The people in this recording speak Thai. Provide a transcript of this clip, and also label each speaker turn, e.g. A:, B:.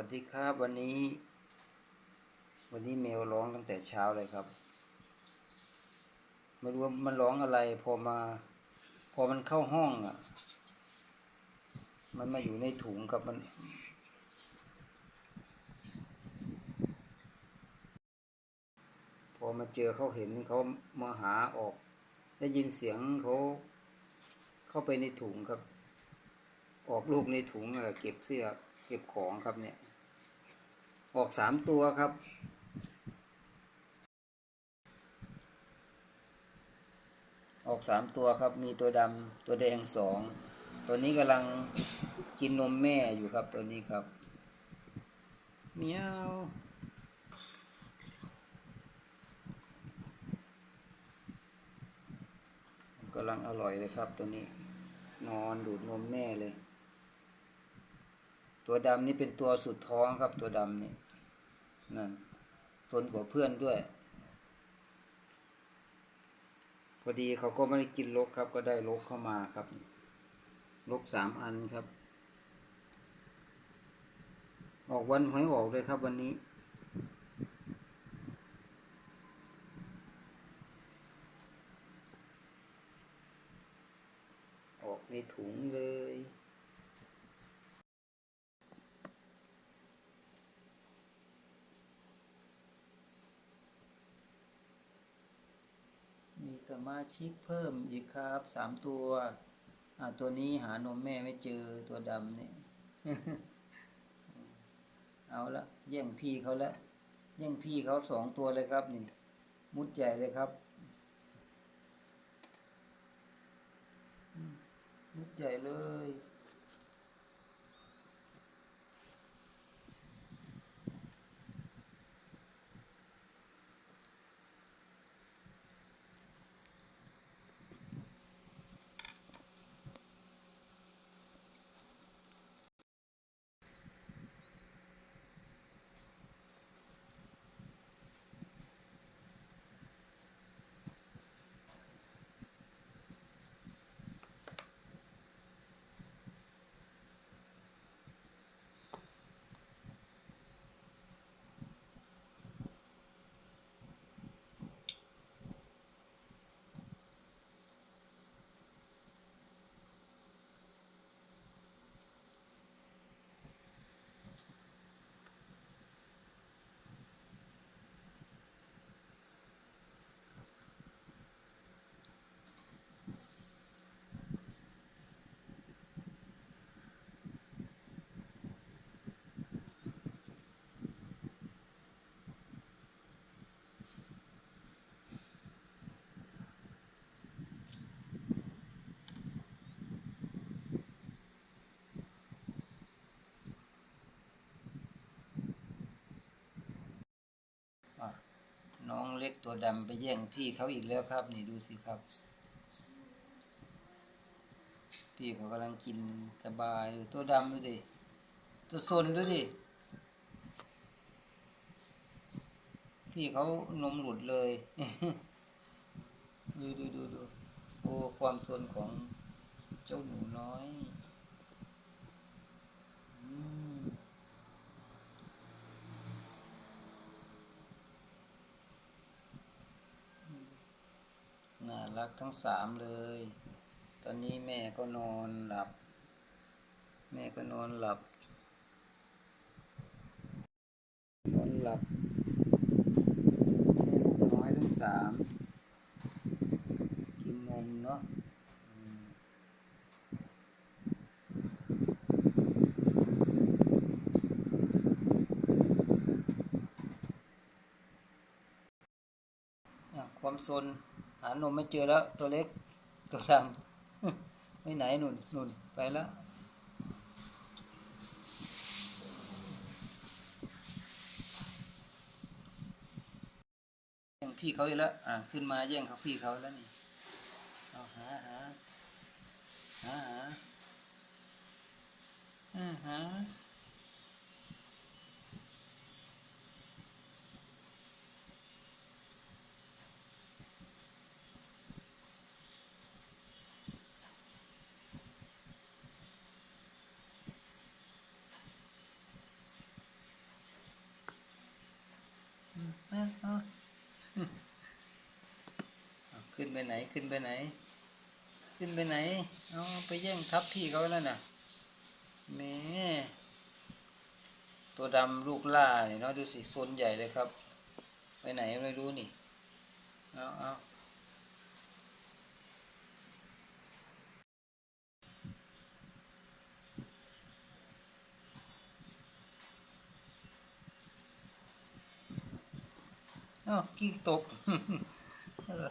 A: วัสดีครับวันนี้ วันนี้แมวร้องตั้งแต่เช้าเลยครับไม่รู้ว่ามันร้องอะไรพอมา พอมันเข้าห้องอะ มันมาอยู่ในถุงกับมันพอมาเจอเขาเห็นเขามาหาออก ได้ยินเสียงเขาเข้าไปในถุงครับ ออกลูกในถุงอะเก็บเสื้อเก็บของครับเนี่ย ออกสามตัวครับ ออกสามตัวครับ มีตัวดำตัวแดงสอง ตัวนี้กำลังกินนมแม่อยู่ครับตัวนี้ครับเมียวกำลังอร่อยเลยครับตัวนี้ นอนดูดนมแม่เลย ตัวดำนี่เป็นตัวสุดท้องครับตัวดำนี่ นั่นสนกว่าเพื่อนด้วย พอดีเขาก็ไม่ได้กินลกครับ ก็ได้ลกเข้ามาครับ ลกสามอันครับ ออกวันหวยออกเลยครับวันนี้ออกในถุงเลย มี สมาชิกเพิ่มอีกครับสามตัว อ่าตัวนี้หานมแม่ไม่เจอตัวดำเนี่ยเอาละแย่งพี่เขาละแย่งพี่เขาสองตัวเลยครับนี่ มุดใหญ่เลยครับมมุดใหญ่เลย อะน้องเล็กตัวดำไปแย่งพี่เขาอีกแล้วครับ นี่ดูสิครับ พี่เขากำลังกินสบายตัวดำดูดิตัวซนดูดิพี่เขานมหลุดเลยดูดูดูดูโอ้ความซนของเจ้าหนูน้อย อืม น่า รักทั้งสามเลย ตอนนี้แม่ก็นอนหลับ แม่ก็นอนหลับ นอนหลับลูกน้อยทั้งสาม กินนมเนาะอืมอะความซน หานมไม่เจอแล้ว ตัวเล็กตัวดำไปไหนหนุนหนุนไปแล้วแย่งพี่เขาอีกแล้วอะขึ้นมาแย่งเขาพี่เขาแล้วนี่เอาหาหาหาหาหา หาไปไหนขึ้นไปไหน ขึ้นไปไหนเอาไปแย่งทับพี่เขาแล้วน่ะแหม่ตัวดำลูกล่าเนี่ยเนาะดูสิโซนใหญ่เลยครับ ไปไหนไม่รู้นี่เอาเอาเอากิ้งตกเออ